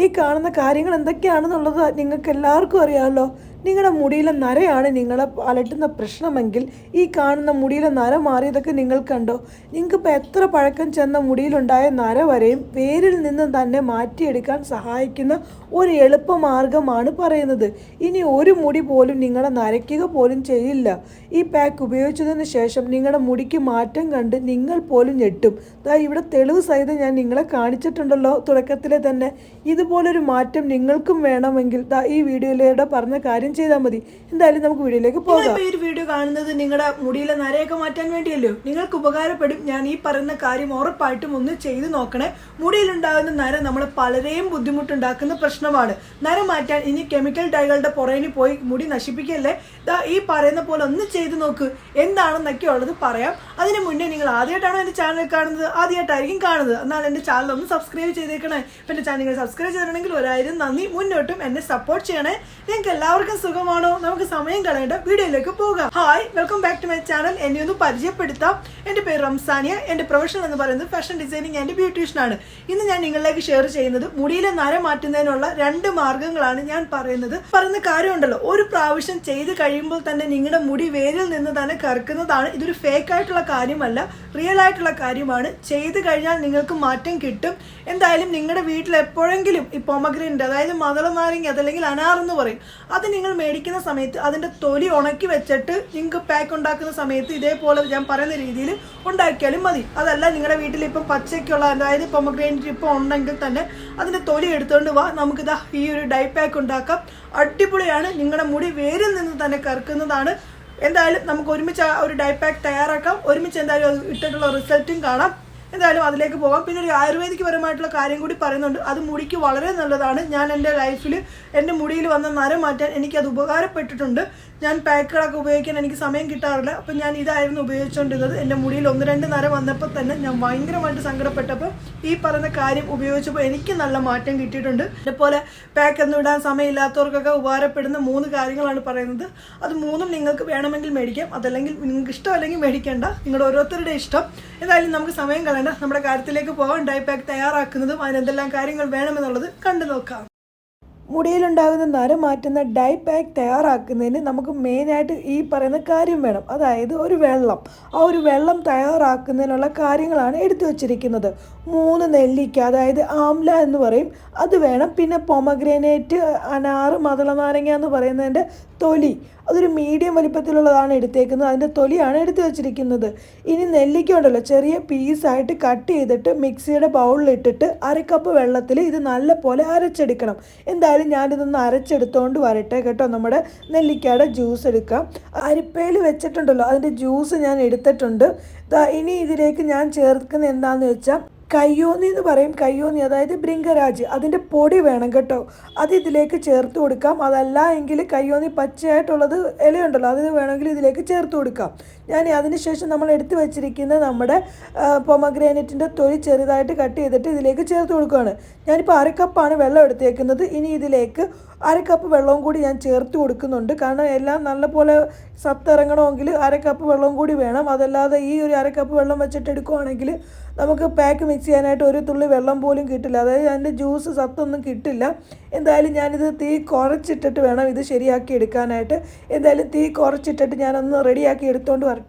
ഈ കാണുന്ന കാര്യങ്ങൾ എന്തൊക്കെയാണെന്നുള്ളത് നിങ്ങൾക്ക് എല്ലാവർക്കും അറിയാമല്ലോ. നിങ്ങളുടെ മുടിയിലെ നരയാണ് നിങ്ങളെ അലട്ടുന്ന പ്രശ്നമെങ്കിൽ ഈ കാണുന്ന മുടിയിലെ നര മാറിയതൊക്കെ നിങ്ങൾ കണ്ടോ? നിങ്ങൾക്കിപ്പോൾ എത്ര പഴക്കം ചെന്ന മുടിയിലുണ്ടായ നര വരെയും വേരിൽ നിന്നും തന്നെ മാറ്റിയെടുക്കാൻ സഹായിക്കുന്ന ഒരു എളുപ്പമാർഗമാണ് പറയുന്നത്. ഇനി ഒരു മുടി പോലും നിങ്ങളെ നരയ്ക്കുക പോലും ചെയ്യില്ല. ഈ പാക്ക് ഉപയോഗിച്ചതിന് ശേഷം നിങ്ങളുടെ മുടിക്ക് മാറ്റം കണ്ട് നിങ്ങൾ പോലും ഞെട്ടും. ദാ ഇവിടെ തെളിവ് സഹിതം ഞാൻ നിങ്ങളെ കാണിച്ചിട്ടുണ്ടല്ലോ തുടക്കത്തിലെ തന്നെ. ഇതുപോലൊരു മാറ്റം നിങ്ങൾക്കും വേണമെങ്കിൽ ഈ വീഡിയോയിലൂടെ പറഞ്ഞ കാര്യം ചെയ്താൽ മതി. എന്തായാലും നമുക്ക് വീഡിയോയിലേക്ക് പോകാം ഈ ഒരു വീഡിയോ കാണുന്നത് നിങ്ങളുടെ മുടിയിലെ നരയൊക്കെ മാറ്റാൻ വേണ്ടിയല്ലോ. നിങ്ങൾക്ക് ഉപകാരപ്പെടും. ഞാൻ ഈ പറയുന്ന കാര്യം ഉറപ്പായിട്ടും ഒന്ന് ചെയ്തു നോക്കണേ. മുടിയിലുണ്ടാകുന്ന നര നമ്മളെ പലരെയും ബുദ്ധിമുട്ടുണ്ടാക്കുന്ന പ്രശ്നമാണ്. നര മാറ്റാൻ ഇനി കെമിക്കൽ ഡൈകളുടെ പുറകിന് പോയി മുടി നശിപ്പിക്കല്ലേ? ദാ ഈ പറയുന്ന പോലെ ഒന്ന് ചെയ്തു നോക്ക്. എന്താണെന്നൊക്കെ ഉള്ളത് പറയാം. അതിന് മുന്നേ നിങ്ങൾ ആദ്യമായിട്ടാണോ എന്റെ ചാനൽ കാണുന്നത്? ആദ്യമായിട്ടായിരിക്കും കാണുന്നത്. എന്നാൽ എന്റെ ചാനൽ ഒന്ന് സബ്സ്ക്രൈബ് ചെയ്തേക്കണേ. എന്റെ എന്റെ ചാനൽ സബ്സ്ക്രൈബ് ചെയ്തിട്ടുണ്ടെങ്കിൽ ഒരായിരം നന്ദി. മുന്നോട്ടും എന്നെ സപ്പോർട്ട് ചെയ്യണേ. നിങ്ങൾക്ക് എല്ലാവർക്കും സുഖമാണോ? നമുക്ക് സമയം കളയേണ്ട വീഡിയോയിലേക്ക് പോകാം. Hi welcome back to my channel എന്നെ ഒന്ന് പരിചയപ്പെടുത്താം. എന്റെ പേര് റംസാനിയ. എന്റെ പ്രൊഫഷൻ എന്ന് പറയുന്നത് ഫാഷൻ ഡിസൈനിങ് ആൻഡ് ബ്യൂട്ടീഷ്യൻ ആണ്. ഇന്ന് ഞാൻ നിങ്ങളിലേക്ക് ഷെയർ ചെയ്യുന്നത് മുടിയിലെ നര മാറ്റുന്നതിനുള്ള രണ്ട് മാർഗങ്ങളാണ് ഞാൻ പറയുന്നത്. പറയുന്ന കാര്യമുണ്ടല്ലോ ഒരു പ്രാവശ്യം ചെയ്ത് കഴിയുമ്പോൾ തന്നെ നിങ്ങളുടെ മുടി വേരിൽ നിന്ന് തന്നെ കറക്കുന്നതാണ്. ഇതൊരു ഫേക്ക് ആയിട്ടുള്ള കാര്യമല്ല റിയൽ ആയിട്ടുള്ള കാര്യമാണ്. ചെയ്ത് കഴിഞ്ഞാൽ നിങ്ങൾക്ക് മാറ്റം കിട്ടും. എന്തായാലും നിങ്ങളുടെ വീട്ടിൽ എപ്പോഴെങ്കിലും ഈ പൊമഗ്രൈന്റ് അതായത് മതള നാരങ്ങ അതല്ലെങ്കിൽ എന്ന് പറയും അത് നിങ്ങൾ മേടിക്കുന്ന സമയത്ത് അതിന്റെ തൊലി ഉണക്കി വെച്ചിട്ട് നിങ്ങൾക്ക് പാക്ക് ഉണ്ടാക്കുന്ന സമയത്ത് ഇതേപോലെ ഞാൻ പറയുന്ന രീതിയിൽ ഉണ്ടാക്കിയാലും മതി. അതല്ല നിങ്ങളുടെ വീട്ടിൽ ഇപ്പം പച്ചയ്ക്കുള്ള അതായത് പൊമഗ്രൈന്റ് ഇപ്പം ഉണ്ടെങ്കിൽ തന്നെ അതിന്റെ തൊലി എടുത്തുകൊണ്ട് വാ. നമുക്കിതാ ഈ ഒരു ഡൈ പാക്ക് ഉണ്ടാക്കാം. അടിപൊളിയാണ്. നിങ്ങളുടെ മുടി വേരിൽ നിന്ന് തന്നെ കറക്കുന്നതാണ്. എന്തായാലും നമുക്ക് ഒരുമിച്ച് ഒരു ഡൈ പാക്ക് തയ്യാറാക്കാം. ഒരുമിച്ച് എന്തായാലും ഇട്ടിട്ടുള്ള റിസൾട്ടും കാണാം. എന്തായാലും അതിലേക്ക് പോകാം. പിന്നെ ഒരു ആയുർവേദിക് പരമായിട്ടുള്ള കാര്യം കൂടി പറയുന്നുണ്ട്. അത് മുടിക്ക് വളരെ നല്ലതാണ്. ഞാൻ എന്റെ ലൈഫിൽ എന്റെ മുടിയിൽ വന്ന നര മാറ്റാൻ എനിക്കത് ഉപകാരപ്പെട്ടിട്ടുണ്ട്. ഞാൻ പാക്കുകളൊക്കെ ഉപയോഗിക്കാൻ എനിക്ക് സമയം കിട്ടാറില്ല. അപ്പം ഞാൻ ഇതായിരുന്നു ഉപയോഗിച്ചുകൊണ്ടിരുന്നത് എന്റെ മുടിയിൽ ഒന്ന് രണ്ട് നര വന്നപ്പോൾ തന്നെ ഞാൻ ഭയങ്കരമായിട്ട് സങ്കടപ്പെട്ടപ്പോൾ ഈ പറഞ്ഞ കാര്യം ഉപയോഗിച്ചപ്പോൾ എനിക്ക് നല്ല മാറ്റം കിട്ടിയിട്ടുണ്ട്. ഇതുപോലെ പാക്ക് ഒന്നും ഇടാൻ സമയമില്ലാത്തവർക്കൊക്കെ ഉപകാരപ്പെടുന്ന മൂന്ന് കാര്യങ്ങളാണ് പറയുന്നത്. അത് മൂന്നും നിങ്ങൾക്ക് വേണമെങ്കിൽ മേടിക്കാം. അതല്ലെങ്കിൽ നിങ്ങൾക്ക് ഇഷ്ടമല്ലെങ്കിൽ മേടിക്കേണ്ട. നിങ്ങളുടെ ഓരോരുത്തരുടെ ഇഷ്ടം. എന്തായാലും നമുക്ക് സമയം കളയണ്ട. നമ്മുടെ കാര്യത്തിലേക്ക് പോകാം ഡൈ പാക്ക് തയ്യാറാക്കുന്നതും അതിനെന്തെല്ലാം കാര്യങ്ങൾ വേണമെന്നുള്ളത് കണ്ടു നോക്കാം. മുടിയിലുണ്ടാകുന്ന നര മാറ്റുന്ന ഡൈ പാക്ക് തയ്യാറാക്കുന്നതിന് നമുക്ക് മെയിനായിട്ട് ഈ പറയുന്ന കാര്യം വേണം. അതായത് ഒരു വെള്ളം. ആ ഒരു വെള്ളം തയ്യാറാക്കുന്നതിനുള്ള കാര്യങ്ങളാണ് എടുത്തു വച്ചിരിക്കുന്നത്. മൂന്ന് നെല്ലിക്ക അതായത് ആംല എന്ന് പറയും. അത് വേണം. പിന്നെ പൊമഗ്രനേറ്റ് അനാറ് മതള നാരങ്ങ എന്ന് പറയുന്നതിന്റെ തൊലി. അതൊരു മീഡിയം വലിപ്പത്തിലുള്ളതാണ് എടുത്തേക്കുന്നത്. അതിന്റെ തൊലിയാണ് എടുത്തു വെച്ചിരിക്കുന്നത്. ഇനി നെല്ലിക്ക ഉണ്ടല്ലോ ചെറിയ പീസായിട്ട് കട്ട് ചെയ്തിട്ട് മിക്സിയുടെ ബൗളിലിട്ടിട്ട് അര കപ്പ് വെള്ളത്തിൽ ഇത് നല്ലപോലെ അരച്ചെടുക്കണം. എന്തായാലും ഞാനിതൊന്ന് അരച്ചെടുത്തുകൊണ്ട് വരട്ടെ കേട്ടോ. നമ്മുടെ നെല്ലിക്കയുടെ ജ്യൂസ് എടുക്കാം. അരിപ്പയിൽ വെച്ചിട്ടുണ്ടല്ലോ അതിന്റെ ജ്യൂസ് ഞാൻ എടുത്തിട്ടുണ്ട്. ഇനി ഇതിലേക്ക് ഞാൻ ചേർക്കുന്ന എന്താണെന്ന് വെച്ചാൽ കയ്യോന്നി എന്ന് പറയും കയ്യോന്നി. അതായത് ബ്രിങ്കരാജ് അതിന്റെ പൊടി വേണം കേട്ടോ. അത് ഇതിലേക്ക് ചേർത്ത് കൊടുക്കാം. അതല്ല എങ്കിൽ കയ്യോന്നി പച്ചയായിട്ടുള്ളത് ഇലയുണ്ടല്ലോ അത് വേണമെങ്കിൽ ഇതിലേക്ക് ചേർത്ത് കൊടുക്കാം. ഞാൻ അതിനുശേഷം നമ്മൾ എടുത്തു വെച്ചിരിക്കുന്ന നമ്മുടെ പൊമഗ്രാനറ്റിന്റെ തൊലി ചെറുതായിട്ട് കട്ട് ചെയ്തിട്ട് ഇതിലേക്ക് ചേർത്ത് കൊടുക്കുകയാണ്. ഞാനിപ്പോൾ അര വെള്ളം എടുത്തേക്കുന്നത്. ഇനി ഇതിലേക്ക് അര കപ്പ് വെള്ളവും കൂടി ഞാൻ ചേർത്ത് കൊടുക്കുന്നുണ്ട്. കാരണം എല്ലാം നല്ലപോലെ സത്തിറങ്ങണമെങ്കിൽ അര കപ്പ് വെള്ളവും കൂടി വേണം. അതല്ലാതെ ഈ ഒരു അര കപ്പ് വെള്ളം വെച്ചിട്ട് എടുക്കുകയാണെങ്കിൽ നമുക്ക് പാക്ക് മിക്സ് ചെയ്യാനായിട്ട് ഒരു തുള്ളി വെള്ളം പോലും കിട്ടില്ല. അതായത് അതിന്റെ ജ്യൂസ് സത്തൊന്നും കിട്ടില്ല. എന്തായാലും ഞാനിത് തീ കുറച്ചിട്ടിട്ട് വേണം ഇത് ശരിയാക്കി എടുക്കാനായിട്ട്. എന്തായാലും തീ കുറച്ചിട്ടിട്ട് ഞാനൊന്ന് റെഡിയാക്കി എടുത്തുകൊണ്ട് വരട്ടെ.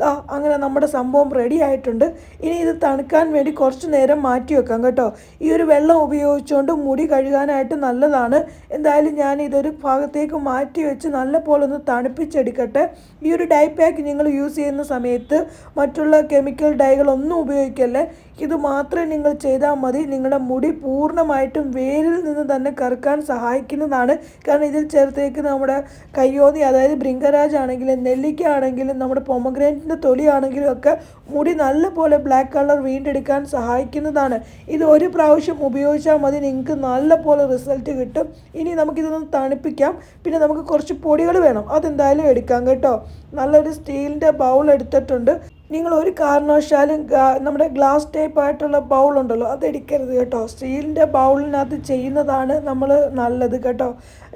ദാ അങ്ങനെ നമ്മുടെ സംഭവം റെഡി ആയിട്ടുണ്ട്. ഇനി ഇത് തണുക്കാൻ വേണ്ടി കുറച്ച് നേരം മാറ്റി വെക്കാം കേട്ടോ. ഈ ഒരു വെള്ളം ഉപയോഗിച്ചുകൊണ്ട് മുടി കഴുകാനായിട്ട് നല്ലതാണ്. എന്തായാലും ഞാൻ ഇതൊരു ഭാഗത്തേക്ക് മാറ്റി വെച്ച് നല്ല പോലെ ഒന്ന് തണുപ്പിച്ചെടുക്കട്ടെ. ഈ ഒരു ഡൈ പാക്ക് നിങ്ങൾ യൂസ് ചെയ്യുന്ന സമയത്ത് മറ്റുള്ള കെമിക്കൽ ഡൈകളൊന്നും ഉപയോഗിക്കല്ലേ? ഇത് മാത്രമേ നിങ്ങൾ ചെയ്താൽ മതി. നിങ്ങളുടെ മുടി പൂർണമായിട്ടും വേരിൽ നിന്ന് തന്നെ കറുക്കാൻ സഹായിക്കുന്നതാണ്. കാരണം ഇതിൽ ചേർത്തേക്ക് നമ്മുടെ കയ്യോതി അതായത് ബൃങ്കരാജ് ആണെങ്കിലും നെല്ലിക്ക ആണെങ്കിലും നമ്മുടെ പൊമഗ്രാനറ്റിന്റെ തൊലിയാണെങ്കിലും ഒക്കെ മുടി നല്ലപോലെ ബ്ലാക്ക് കളർ വീണ്ടെടുക്കാൻ സഹായിക്കുന്നതാണ്. ഇത് ഒരു പ്രാവശ്യം ഉപയോഗിച്ചാൽ മതി. നിങ്ങൾക്ക് നല്ലപോലെ റിസൾട്ട് കിട്ടും. ഇനി നമുക്കിതൊന്ന് തണുപ്പിക്കാം. പിന്നെ നമുക്ക് കുറച്ച് പൊടികൾ വേണം. അതെന്തായാലും എടുക്കാം കേട്ടോ. നല്ലൊരു സ്റ്റീലിന്റെ ബൗൾ എടുത്തിട്ടുണ്ട്. നിങ്ങൾ ഒരു കാരണവശാലും നമ്മുടെ ഗ്ലാസ് ടൈപ്പ് ആയിട്ടുള്ള ബൗൾ ഉണ്ടല്ലോ അത് എടുക്കരുത് കേട്ടോ. സ്റ്റീലിന്റെ ബൗളിനകത്ത് ചെയ്യുന്നതാണ് നമ്മൾ നല്ലത് കേട്ടോ.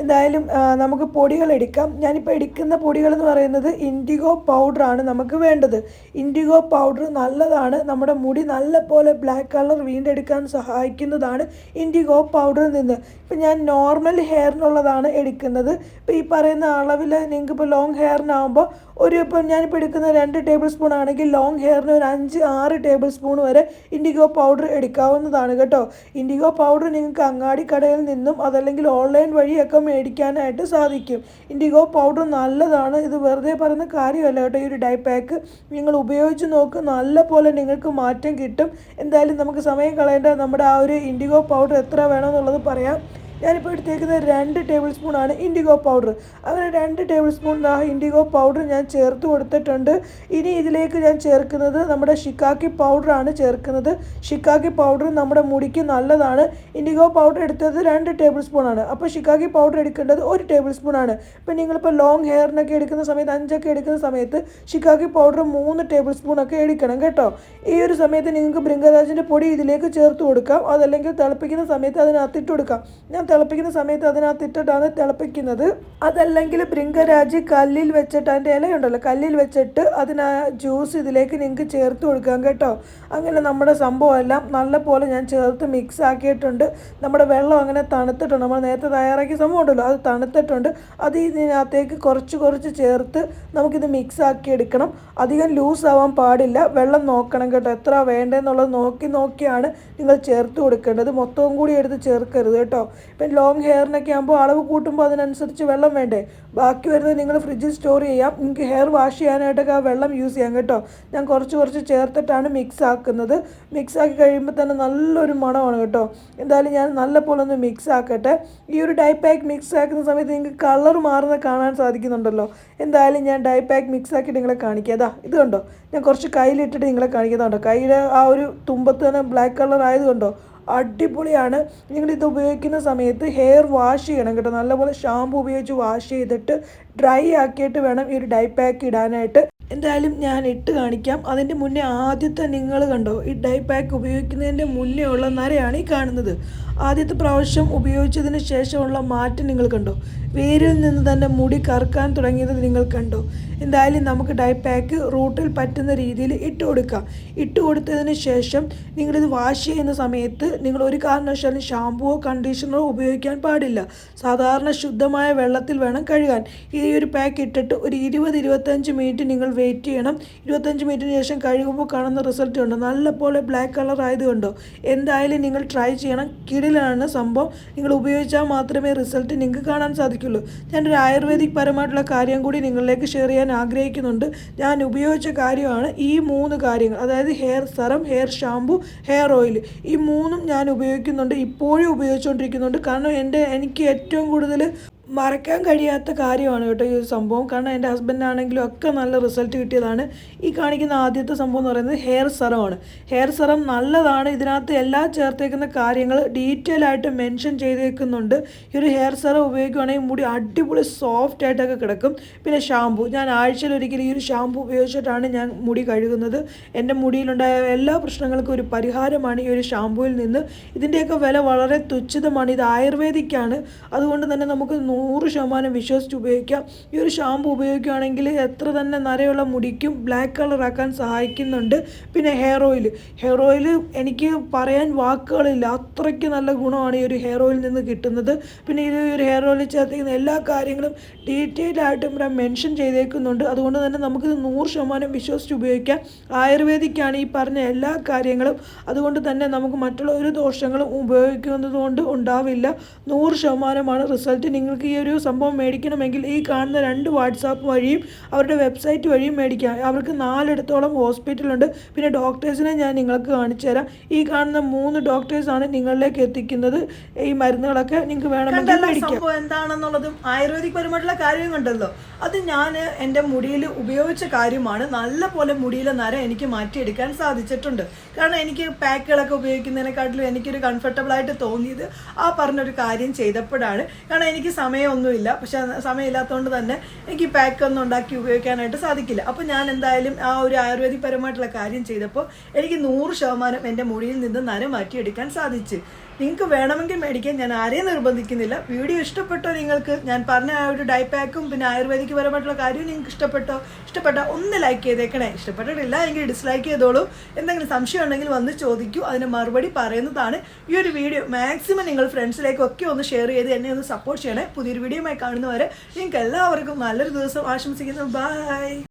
എന്തായാലും നമുക്ക് പൊടികൾ എടുക്കാം ഞാനിപ്പോൾ എടുക്കുന്ന പൊടികൾ എന്ന് പറയുന്നത് ഇൻഡിഗോ പൗഡറാണ് നമുക്ക് വേണ്ടത്. ഇൻഡിഗോ പൗഡർ നല്ലതാണ്. നമ്മുടെ മുടി നല്ല പോലെ ബ്ലാക്ക് കളർ വീണ്ടെടുക്കാൻ സഹായിക്കുന്നതാണ് ഇൻഡിഗോ പൗഡറിൽ നിന്ന്. ഇപ്പം ഞാൻ നോർമൽ ഹെയറിനുള്ളതാണ് എടുക്കുന്നത്. ഇപ്പോൾ ഈ പറയുന്ന അളവിൽ നിങ്ങൾക്ക് ഇപ്പോൾ ലോങ് ഹെയറിനാകുമ്പോൾ ഒരു ഇപ്പം ഞാനിപ്പോൾ എടുക്കുന്ന രണ്ട് ടേബിൾ സ്പൂൺ ആണെങ്കിൽ ലോങ് ഹെയറിന് ഒരു അഞ്ച് ആറ് ടേബിൾ സ്പൂൺ വരെ ഇൻഡിഗോ പൗഡർ എടുക്കാവുന്നതാണ് കേട്ടോ. ഇൻഡിഗോ പൗഡർ നിങ്ങൾക്ക് അങ്ങാടി കടയിൽ നിന്നും അതല്ലെങ്കിൽ ഓൺലൈൻ വഴിയൊക്കെ മേടിക്കാനായിട്ട് സാധിക്കും. ഇൻഡിഗോ പൗഡർ നല്ലതാണ്. ഇത് വെറുതെ പറയുന്ന കാര്യമല്ല കേട്ടോ. ഈ ഒരു ഡൈ പാക്ക് നിങ്ങൾ ഉപയോഗിച്ച് നോക്ക് നല്ല പോലെ നിങ്ങൾക്ക് മാറ്റം കിട്ടും. എന്തായാലും നമുക്ക് സമയം കളയേണ്ട നമ്മുടെ ആ ഒരു ഇൻഡിഗോ പൗഡർ എത്ര വേണമെന്നുള്ളത് പറയാം. ഞാനിപ്പോൾ എടുത്തേക്കുന്നത് രണ്ട് ടേബിൾ സ്പൂൺ ആണ് ഇൻഡിഗോ പൗഡർ അങ്ങനെ രണ്ട് ടേബിൾ സ്പൂൺ ഇൻഡിഗോ പൗഡർ ഞാൻ ചേർത്ത് കൊടുത്തിട്ടുണ്ട്. ഇനി ഇതിലേക്ക് ഞാൻ ചേർക്കുന്നത് നമ്മുടെ ഷിക്കാക്കി പൗഡറാണ് ചേർക്കുന്നത്. ഷിക്കാക്കി പൗഡർ നമ്മുടെ മുടിക്ക് നല്ലതാണ്. ഇൻഡിഗോ പൗഡർ എടുത്തത് രണ്ട് ടേബിൾ സ്പൂൺ ആണ്. അപ്പോൾ ഷിക്കാക്കി പൗഡർ എടുക്കേണ്ടത് ഒരു ടേബിൾ സ്പൂൺ ആണ്. ഇപ്പം നിങ്ങളിപ്പോൾ ലോങ് ഹെയറിനൊക്കെ എടുക്കുന്ന സമയത്ത് അഞ്ചൊക്കെ എടുക്കുന്ന സമയത്ത് ഷിക്കാക്കി പൗഡർ മൂന്ന് ടേബിൾ സ്പൂൺ ഒക്കെ എടുക്കണം കേട്ടോ. ഈ ഒരു സമയത്ത് നിങ്ങൾക്ക് ബൃങ്കരാജിന്റെ പൊടി ഇതിലേക്ക് ചേർത്ത് കൊടുക്കാം. അതല്ലെങ്കിൽ തിളപ്പിക്കുന്ന സമയത്ത് അതിനകത്തിട്ട് കൊടുക്കാം. ഞാൻ തിളപ്പിക്കുന്ന സമയത്ത് അതിനകത്ത് ഇട്ടിട്ടാണ് തിളപ്പിക്കുന്നത്. അതല്ലെങ്കിൽ ബ്രിങ്കരാജി കല്ലിൽ വെച്ചിട്ട് അതിന്റെ ഇലയുണ്ടല്ലോ കല്ലിൽ വെച്ചിട്ട് അതിന് ജ്യൂസ് ഇതിലേക്ക് നിങ്ങൾക്ക് ചേർത്ത് കൊടുക്കാം കേട്ടോ. അങ്ങനെ നമ്മുടെ സംഭവം എല്ലാം നല്ല പോലെ ഞാൻ ചേർത്ത് മിക്സ് ആക്കിയിട്ടുണ്ട്. നമ്മുടെ വെള്ളം അങ്ങനെ തണുത്തിട്ടുണ്ട്. നമ്മൾ നേരത്തെ തയ്യാറാക്കിയ സംഭവം ഉണ്ടല്ലോ അത് തണുത്തിട്ടുണ്ട്. അത് ഇതിനകത്തേക്ക് കുറച്ച് കുറച്ച് ചേർത്ത് നമുക്കിത് മിക്സ് ആക്കി എടുക്കണം. അധികം ലൂസ് ആവാൻ പാടില്ല. വെള്ളം നോക്കണം കേട്ടോ. എത്ര വേണ്ടതെന്നുള്ളത് നോക്കി നോക്കിയാണ് നിങ്ങൾ ചേർത്ത് കൊടുക്കേണ്ടത്. മൊത്തവും കൂടി എടുത്ത് ചേർക്കരുത് കേട്ടോ. ഇപ്പം ലോങ് ഹെയറിനൊക്കെ ആകുമ്പോൾ അളവ് കൂട്ടുമ്പോൾ അതിനനുസരിച്ച് വെള്ളം വേണ്ടേ? ബാക്കി വരുന്നത് നിങ്ങൾ ഫ്രിഡ്ജിൽ സ്റ്റോർ ചെയ്യാം. നിങ്ങൾക്ക് ഹെയർ വാഷ് ചെയ്യാനായിട്ടൊക്കെ ആ വെള്ളം യൂസ് ചെയ്യാം കേട്ടോ. ഞാൻ കുറച്ച് കുറച്ച് ചേർത്തിട്ടാണ് മിക്സ് ആക്കുന്നത്. മിക്സ് ആക്കി കഴിയുമ്പോൾ തന്നെ നല്ലൊരു മണമാണ് കേട്ടോ. എന്തായാലും ഞാൻ നല്ല പോലെ ഒന്ന് മിക്സ് ആക്കട്ടെ. ഈ ഒരു ഡൈ പാക്ക് മിക്സ് ആക്കുന്ന സമയത്ത് നിങ്ങൾക്ക് കളർ മാറുന്നത് കാണാൻ സാധിക്കുന്നുണ്ടല്ലോ. എന്തായാലും ഞാൻ ഡൈ പാക്ക് മിക്സ് ആക്കിയിട്ട് നിങ്ങളെ കാണിക്കാം. അതാ ഇത് കണ്ടോ? ഞാൻ കുറച്ച് കയ്യിലിട്ടിട്ട് നിങ്ങളെ കാണിക്കുന്നുണ്ടോ കയ്യിലെ ആ ഒരു തുമ്പത്ത് തന്നെ ബ്ലാക്ക് കളർ ആയതുകൊണ്ടോ അടിപൊളിയാണ്. നിങ്ങളിത് ഉപയോഗിക്കുന്ന സമയത്ത് ഹെയർ വാഷ് ചെയ്യണം കേട്ടോ. നല്ലപോലെ ഷാമ്പു ഉപയോഗിച്ച് വാഷ് ചെയ്തിട്ട് ഡ്രൈ ആക്കിയിട്ട് വേണം ഈ ഒരു ഡൈ പാക്ക് ഇടാനായിട്ട്. എന്തായാലും ഞാൻ ഇട്ട് കാണിക്കാം. അതിന്റെ മുന്നേ ആദ്യത്തെ നിങ്ങൾ കണ്ടോ? ഈ ഡൈ പാക്ക് ഉപയോഗിക്കുന്നതിന്റെ മുന്നേ ഉള്ള നരയാണ് ഈ കാണുന്നത്. ആദ്യത്തെ പ്രാവശ്യം ഉപയോഗിച്ചതിന് ശേഷമുള്ള മാറ്റം നിങ്ങൾ കണ്ടോ? വേരിൽ നിന്ന് തന്നെ മുടി കറുക്കാൻ തുടങ്ങിയത് നിങ്ങൾ കണ്ടോ? എന്തായാലും നമുക്ക് ഡൈ പാക്ക് റൂട്ടിൽ പറ്റുന്ന രീതിയിൽ ഇട്ട് കൊടുക്കാം. ഇട്ട് കൊടുത്തതിന് ശേഷം നിങ്ങളിത് വാഷ് ചെയ്യുന്ന സമയത്ത് നിങ്ങൾ ഒരു കാരണവശാലും ഷാമ്പുവോ കണ്ടീഷണറോ ഉപയോഗിക്കാൻ പാടില്ല. സാധാരണ ശുദ്ധമായ വെള്ളത്തിൽ വേണം കഴുകാൻ. ഈ ഒരു പാക്ക് ഇട്ടിട്ട് ഒരു ഇരുപത് ഇരുപത്തഞ്ച് മിനിറ്റ് നിങ്ങൾ വെയിറ്റ് ചെയ്യണം. ഇരുപത്തഞ്ച് മിനിറ്റിന് ശേഷം കഴുകുമ്പോൾ കാണുന്ന റിസൾട്ട് ഉണ്ട് നല്ലപോലെ ബ്ലാക്ക് കളർ ആയതുകൊണ്ടോ എന്തായാലും നിങ്ങൾ ട്രൈ ചെയ്യണം. കിടിലാണ് സംഭവം. നിങ്ങൾ ഉപയോഗിച്ചാൽ മാത്രമേ റിസൾട്ട് നിങ്ങൾക്ക് കാണാൻ സാധിക്കുള്ളൂ. ഞാനൊരു ആയുർവേദിക് പരമായിട്ടുള്ള കാര്യം കൂടി നിങ്ങളിലേക്ക് ഷെയർ ചെയ്യാൻ ആഗ്രഹിക്കുന്നുണ്ട്. ഞാൻ ഉപയോഗിച്ച കാര്യമാണ് ഈ മൂന്ന് കാര്യങ്ങൾ. അതായത് hair serum hair shampoo hair oil ഈ മൂന്നും ഞാൻ ഉപയോഗിക്കുന്നുണ്ട്. ഇപ്പോഴും ഉപയോഗിച്ചുകൊണ്ടിരിക്കുന്നുണ്ട്. കാരണം എന്റെ എനിക്ക് ഏറ്റവും കൂടുതൽ മറക്കാൻ കഴിയാത്ത കാര്യമാണ് കേട്ടോ ഈ ഒരു സംഭവം. കാരണം എന്റെ ഹസ്ബൻഡാണെങ്കിലും ഒക്കെ നല്ല റിസൾട്ട് കിട്ടിയതാണ്. ഈ കാണിക്കുന്ന ആദ്യത്തെ സംഭവം എന്ന് പറയുന്നത് ഹെയർ സെറമാണ്. ഹെയർ സെറം നല്ലതാണ്. ഇതിനകത്ത് എല്ലാ ചേർത്തേക്കുന്ന കാര്യങ്ങൾ ഡീറ്റെയിൽ ആയിട്ട് മെൻഷൻ ചെയ്തേക്കുന്നുണ്ട്. ഈ ഒരു ഹെയർ സെറം ഉപയോഗിക്കുകയാണെങ്കിൽ മുടി അടിപൊളി സോഫ്റ്റ് ആയിട്ടൊക്കെ കിടക്കും. പിന്നെ ഷാമ്പു ഞാൻ ആഴ്ചയിൽ ഒരിക്കലും ഈ ഒരു ഷാമ്പു ഉപയോഗിച്ചിട്ടാണ് ഞാൻ മുടി കഴുകുന്നത്. എന്റെ മുടിയിലുണ്ടായ എല്ലാ പ്രശ്നങ്ങൾക്കും ഒരു പരിഹാരമാണ് ഈ ഒരു ഷാമ്പുവിൽ നിന്ന്. ഇതിന്റെയൊക്കെ വില വളരെ തുച്ഛിതമാണ്. ഇത് ആയുർവേദിക്കാണ്. അതുകൊണ്ട് തന്നെ നമുക്ക് നൂറ് ശതമാനം വിശ്വസിച്ച് ഉപയോഗിക്കാം. ഈ ഒരു ഷാമ്പു ഉപയോഗിക്കുകയാണെങ്കിൽ എത്ര തന്നെ നരയുള്ള മുടിക്കും ബ്ലാക്ക് കളറാക്കാൻ സഹായിക്കുന്നുണ്ട്. പിന്നെ ഹെയർ ഓയിൽ ഹെയർ ഓയിൽ എനിക്ക് പറയാൻ വാക്കുകളില്ല. അത്രയ്ക്ക് നല്ല ഗുണമാണ് ഈ ഒരു ഹെയർ ഓയിൽ നിന്ന് കിട്ടുന്നത്. പിന്നെ ഇത് ഒരു ഹെയർ ഓയിൽ ചേർത്തിരിക്കുന്ന എല്ലാ കാര്യങ്ങളും ഡീറ്റെയിൽ ആയിട്ട് ഇവിടെ മെൻഷൻ ചെയ്തേക്കുന്നുണ്ട്. അതുകൊണ്ട് തന്നെ നമുക്കിത് നൂറ് ശതമാനം വിശ്വസിച്ച് ഉപയോഗിക്കാം. ആയുർവേദിക്കാണ് ഈ പറഞ്ഞ എല്ലാ കാര്യങ്ങളും. അതുകൊണ്ട് തന്നെ നമുക്ക് മറ്റുള്ള ഒരു ദോഷങ്ങളും ഉപയോഗിക്കുന്നത് കൊണ്ട് ഉണ്ടാവില്ല. നൂറ് ശതമാനമാണ് റിസൾട്ട് നിങ്ങൾക്ക് ഈ ഒരു സംഭവം മേടിക്കണമെങ്കിൽ ഈ കാണുന്ന രണ്ട് വാട്സാപ്പ് വഴിയും അവരുടെ വെബ്സൈറ്റ് വഴിയും മേടിക്കാം. അവർക്ക് നാലിടത്തോളം ഹോസ്പിറ്റലുണ്ട്. പിന്നെ ഡോക്ടേഴ്സിനെ ഞാൻ നിങ്ങൾക്ക് കാണിച്ചു തരാം. ഈ കാണുന്ന മൂന്ന് ഡോക്ടേഴ്സാണ് നിങ്ങളിലേക്ക് എത്തിക്കുന്നത്. ഈ മരുന്നുകളൊക്കെ നിങ്ങൾക്ക് വേണമെങ്കിൽ മേടിക്കാം. എന്താണെന്നുള്ളതും. ആയുർവേദിക് പരമായിട്ടുള്ള കാര്യം കണ്ടല്ലോ. അത് ഞാൻ എന്റെ മുടിയിൽ ഉപയോഗിച്ച കാര്യമാണ്. നല്ല പോലെ മുടിയിലെ നര എനിക്ക് മാറ്റിയെടുക്കാൻ സാധിച്ചിട്ടുണ്ട്. കാരണം എനിക്ക് പാക്കുകളൊക്കെ ഉപയോഗിക്കുന്നതിനെക്കാട്ടിലും എനിക്കൊരു കംഫർട്ടബിൾ ആയിട്ട് തോന്നിയത് ആ പറഞ്ഞൊരു കാര്യം ചെയ്തപ്പോഴാണ്. കാരണം എനിക്ക് സമയം സമയമൊന്നുമില്ല. പക്ഷെ സമയമില്ലാത്തതുകൊണ്ട് തന്നെ എനിക്ക് പാക്ക് ഒന്നും ഉണ്ടാക്കി ഉപയോഗിക്കാനായിട്ട് സാധിക്കില്ല. അപ്പോൾ ഞാൻ എന്തായാലും ആ ഒരു ആയുർവേദികപരമായിട്ടുള്ള കാര്യം ചെയ്തപ്പോൾ എനിക്ക് നൂറ് ശതമാനം എന്റെ മുടിയിൽ നിന്ന് നര മാറ്റിയെടുക്കാൻ സാധിച്ചു. നിങ്ങൾക്ക് വേണമെങ്കിൽ മേടിക്കാൻ ഞാൻ ആരെയും നിർബന്ധിക്കുന്നില്ല. വീഡിയോ ഇഷ്ടപ്പെട്ടോ നിങ്ങൾക്ക്? ഞാൻ പറഞ്ഞ ആ ഒരു ഡൈ പാക്കും പിന്നെ ആയുർവേദിക് പരമായിട്ടുള്ള കാര്യവും നിങ്ങൾക്ക് ഇഷ്ടപ്പെട്ടോ? ഇഷ്ടപ്പെട്ട ഒന്ന് ലൈക്ക് ചെയ്തേക്കണേ. ഇഷ്ടപ്പെട്ടിട്ടില്ല എങ്കിൽ ഡിസ്ലൈക്ക് ചെയ്തോളൂ. എന്തെങ്കിലും സംശയം ഉണ്ടെങ്കിൽ വന്ന് ചോദിക്കൂ. അതിന് മറുപടി പറയുന്നതാണ് ഈ ഒരു വീഡിയോ. മാക്സിമം നിങ്ങൾ ഫ്രണ്ട്സിലേക്കൊക്കെ ഒന്ന് ഷെയർ ചെയ്ത് എന്നെ ഒന്ന് സപ്പോർട്ട് ചെയ്യണേ. പുതിയൊരു വീഡിയോയുമായി കാണുന്നവരെ നിങ്ങൾക്ക് എല്ലാവർക്കും നല്ലൊരു ദിവസം ആശംസിക്കുന്നു. ബൈ